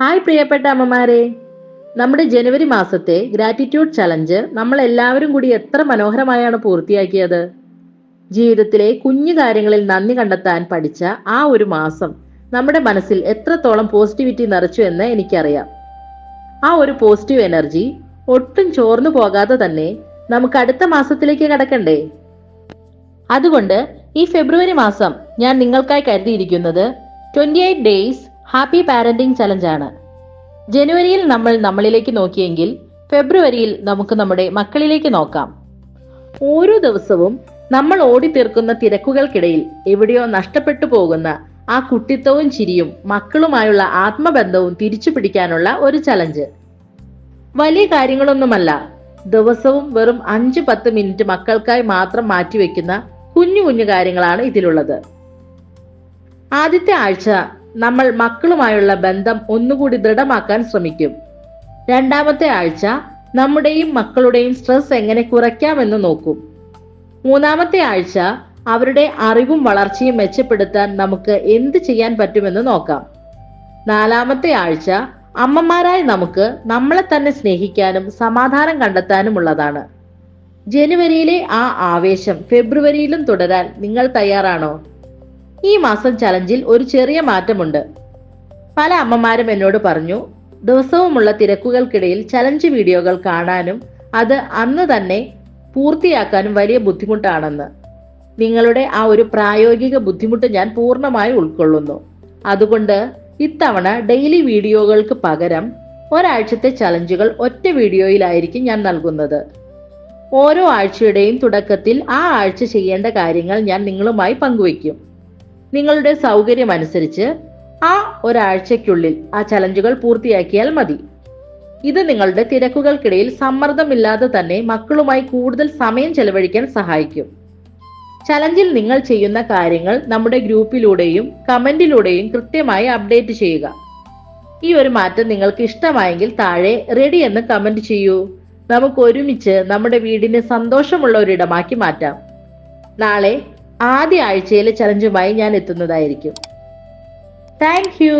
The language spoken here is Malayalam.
ഹായ് പ്രിയപ്പെട്ട അമ്മമാരെ. നമ്മുടെ ജനുവരി മാസത്തെ ഗ്രാറ്റിറ്റ്യൂഡ് ചലഞ്ച് നമ്മൾ എല്ലാവരും കൂടി എത്ര മനോഹരമായാണ് പൂർത്തിയാക്കിയത്. ജീവിതത്തിലെ കുഞ്ഞു കാര്യങ്ങളിൽ നന്ദി കണ്ടെത്താൻ പഠിച്ച ആ ഒരു മാസം നമ്മുടെ മനസ്സിൽ എത്രത്തോളം പോസിറ്റിവിറ്റി നിറച്ചു എന്ന് എനിക്കറിയാം. ആ ഒരു പോസിറ്റീവ് എനർജി ഒട്ടും ചോർന്നു പോകാതെ തന്നെ നമുക്ക് അടുത്ത മാസത്തിലേക്ക് കടക്കണ്ടേ? അതുകൊണ്ട് ഈ ഫെബ്രുവരി മാസം ഞാൻ നിങ്ങൾക്കായി കരുതിയിരിക്കുന്നത് twenty eight days happy parenting challenge ആണ് ജനുവരിയിൽ നമ്മൾ നമ്മളിലേക്ക് നോക്കിയെങ്കിൽ ഫെബ്രുവരിയിൽ നമുക്ക് നമ്മുടെ മക്കളിലേക്ക് നോക്കാം. ഓരോ ദിവസവും നമ്മൾ ഓടി തീർക്കുന്ന തിരക്കുകൾക്കിടയിൽ എവിടെയോ നഷ്ടപ്പെട്ടു പോകുന്ന ആ കുട്ടിത്വവും ചിരിയും മക്കളുമായുള്ള ആത്മബന്ധവും തിരിച്ചു പിടിക്കാനുള്ള ഒരു ചലഞ്ച്. വലിയ കാര്യങ്ങളൊന്നുമല്ല ദിവസവും വെറും അഞ്ച് പത്ത് മിനിറ്റ് മക്കൾക്കായി മാത്രം മാറ്റിവെക്കുന്ന കുഞ്ഞു കുഞ്ഞു കാര്യങ്ങളാണ് ഇതിലുള്ളത്. ആദ്യത്തെ ആഴ്ച നമ്മൾ മക്കളുമായുള്ള ബന്ധം ഒന്നുകൂടി ദൃഢമാക്കാൻ ശ്രമിക്കും. രണ്ടാമത്തെ ആഴ്ച നമ്മുടെയും മക്കളുടെയും സ്ട്രെസ് എങ്ങനെ കുറയ്ക്കാമെന്ന് നോക്കും. മൂന്നാമത്തെ ആഴ്ച അവരുടെ അറിവും വളർച്ചയും മെച്ചപ്പെടുത്താൻ നമുക്ക് എന്ത് ചെയ്യാൻ പറ്റുമെന്ന് നോക്കാം. നാലാമത്തെ ആഴ്ച അമ്മമാരായ നമുക്ക് നമ്മളെ തന്നെ സ്നേഹിക്കാനും സമാധാനം കണ്ടെത്താനുമുള്ളതാണ്. ജനുവരിയിലെ ആ ആവേശം ഫെബ്രുവരിയിലും തുടരാൻ നിങ്ങൾ തയ്യാറാണോ? ഈ മാസം ചലഞ്ചിൽ ഒരു ചെറിയ മാറ്റമുണ്ട്. പല അമ്മമാരും എന്നോട് പറഞ്ഞു ദിവസവുമുള്ള തിരക്കുകൾക്കിടയിൽ ചലഞ്ച് വീഡിയോകൾ കാണാനും അത് അന്ന് തന്നെ പൂർത്തിയാക്കാനും വലിയ ബുദ്ധിമുട്ടാണെന്ന്. നിങ്ങളുടെ ആ ഒരു പ്രായോഗിക ബുദ്ധിമുട്ട് ഞാൻ പൂർണമായി ഉൾക്കൊള്ളുന്നു. അതുകൊണ്ട് ഇത്തവണ ഡെയിലി വീഡിയോകൾക്ക് പകരം ഒരാഴ്ചത്തെ ചലഞ്ചുകൾ ഒറ്റ വീഡിയോയിലായിരിക്കും ഞാൻ നൽകുന്നത്. ഓരോ ആഴ്ചയുടെയും തുടക്കത്തിൽ ആ ആഴ്ച ചെയ്യേണ്ട കാര്യങ്ങൾ ഞാൻ നിങ്ങളുമായി പങ്കുവയ്ക്കും. നിങ്ങളുടെ സൗകര്യം അനുസരിച്ച് ആ ഒരാഴ്ചയ്ക്കുള്ളിൽ ആ ചലഞ്ചുകൾ പൂർത്തിയാക്കിയാൽ മതി. ഇത് നിങ്ങളുടെ തിരക്കുകൾക്കിടയിൽ സമ്മർദ്ദമില്ലാതെ തന്നെ മക്കളുമായി കൂടുതൽ സമയം ചെലവഴിക്കാൻ സഹായിക്കും. ചലഞ്ചിൽ നിങ്ങൾ ചെയ്യുന്ന കാര്യങ്ങൾ നമ്മുടെ ഗ്രൂപ്പിലൂടെയും കമന്റിലൂടെയും കൃത്യമായി അപ്ഡേറ്റ് ചെയ്യുക. ഈ ഒരു മാറ്റം നിങ്ങൾക്ക് ഇഷ്ടമായെങ്കിൽ താഴെ റെഡി എന്ന് കമന്റ് ചെയ്യൂ. നമുക്ക് ഒരുമിച്ച് നമ്മുടെ വീടിനെ സന്തോഷമുള്ള ഒരിടമാക്കി മാറ്റാം. നാളെ ആദ്യ ആഴ്ചയിലെ ചലഞ്ചുമായി ഞാൻ എത്തുന്നതായിരിക്കും. Thank you